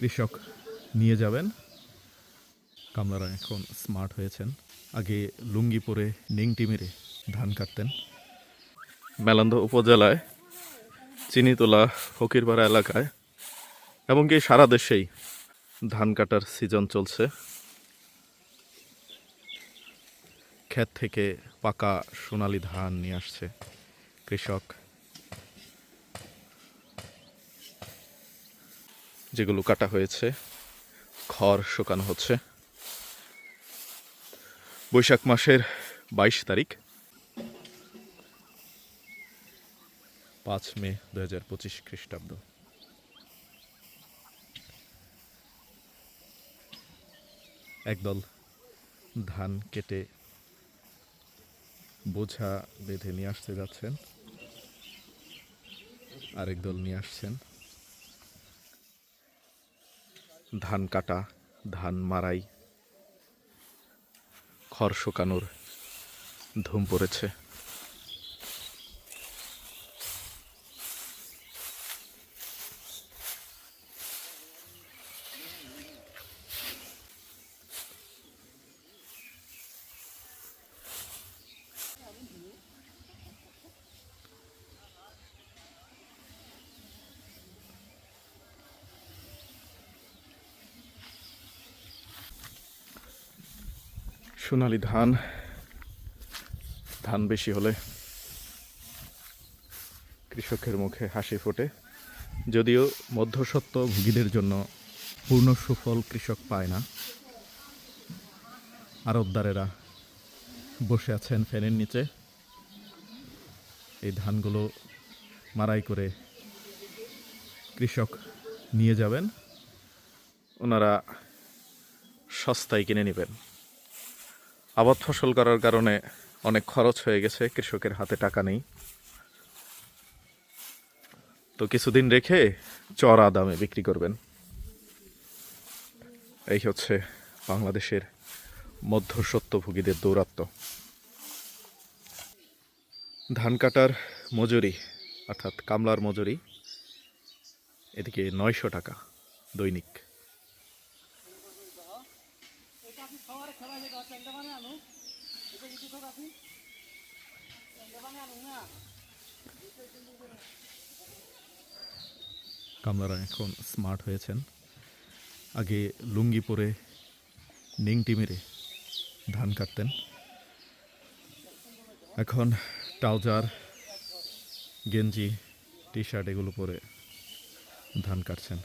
কৃষক নিয়ে যাবেন। কামলারা এখন স্মার্ট হয়েছেন। আগে লুঙ্গি পরে নিংটি মেরে ধান কাটতেন। মেলান্দ উপজেলায় চিনিতলা, ফকিরপাড়া এলাকায় এবং কি সারা দেশেই ধান কাটার সিজন চলছে। ক্ষেত থেকে পাকা সোনালি ধান নিয়ে আসছে কৃষক। যেগুলো কাটা হয়েছে। খড় শুকানো হচ্ছে। বৈশাখ মাসের বাইশ তারিখ। পাঁচ মে দু হাজার পঁচিশ খ্রিস্টাব্দ। একদল ধান কেটে বোঝা বেঁধে নিয়ে আসতে যাচ্ছেন। আরেক দল নিয়ে আসছেন। ধান কাটা ধান মারাই। খড় শুকানোর ধুম পড়েছে। সোনালি ধান ধান বেশি হলে কৃষকের মুখে হাসি ফোটে। যদিও মধ্যসত্ত্ব ভোগীদের জন্য পূর্ণ সুফল কৃষক পায় না। আরবদারেরা বসে আছেন ফ্যানের নিচে। এই ধানগুলো মারাই করে কৃষক নিয়ে যাবেন। ওনারা সস্তায় কিনে নেবেন। আবাদ ফসল করার কারণে অনেক খরচ হয়ে গেছে, কৃষকের হাতে টাকা নেই। তো কিছুদিন রেখে চড়া দামে বিক্রি করবেন। এই হচ্ছে বাংলাদেশের মধ্যসত্ত্বভোগীদের দৌরাত্ম্য ধান কাটার মজুরি, অর্থাৎ কামলার মজুরি, এদিকে নয়শো টাকা দৈনিক। কামলারা এখন স্মার্ট হয়েছেন। আগে লুঙ্গি পরে নেংটি মেরে ধান কাটতেন। এখন ট্রাউজার, গেঞ্জি টি শার্ট এগুলো পরে ধান কাটছেন।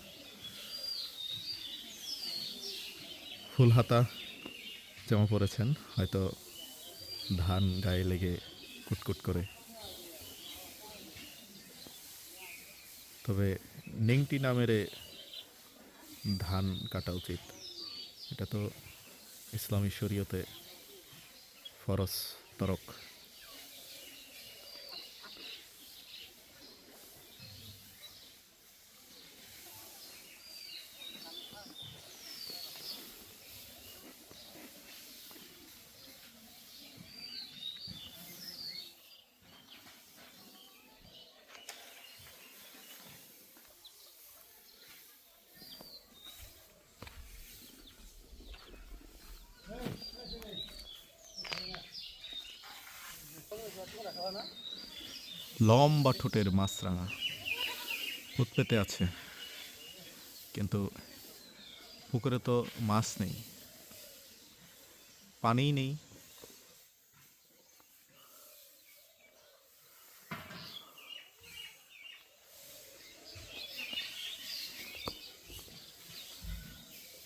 ফুল হাতা জামা পড়েছেন, হয়তো ধান গায়ে লেগে কুটকুট করে। তবে নেংটি নামের ধান কাটা উচিত। এটা তো ইসলামী শরীয়তে ফরস তরক। লম্বা ঠোঁটের মাছরাঙা। ভূত পেতে আছে। কিন্তু পুকুরে তো মাছ নেই। পানিই নেই।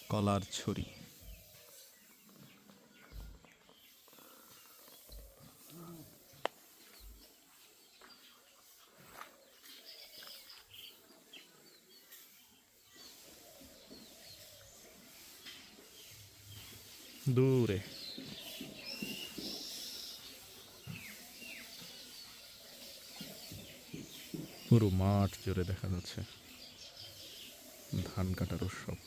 কলার ছড়ি দূরে পুরো মাঠ জুড়ে দেখা যাচ্ছে ধান কাটার উৎসব।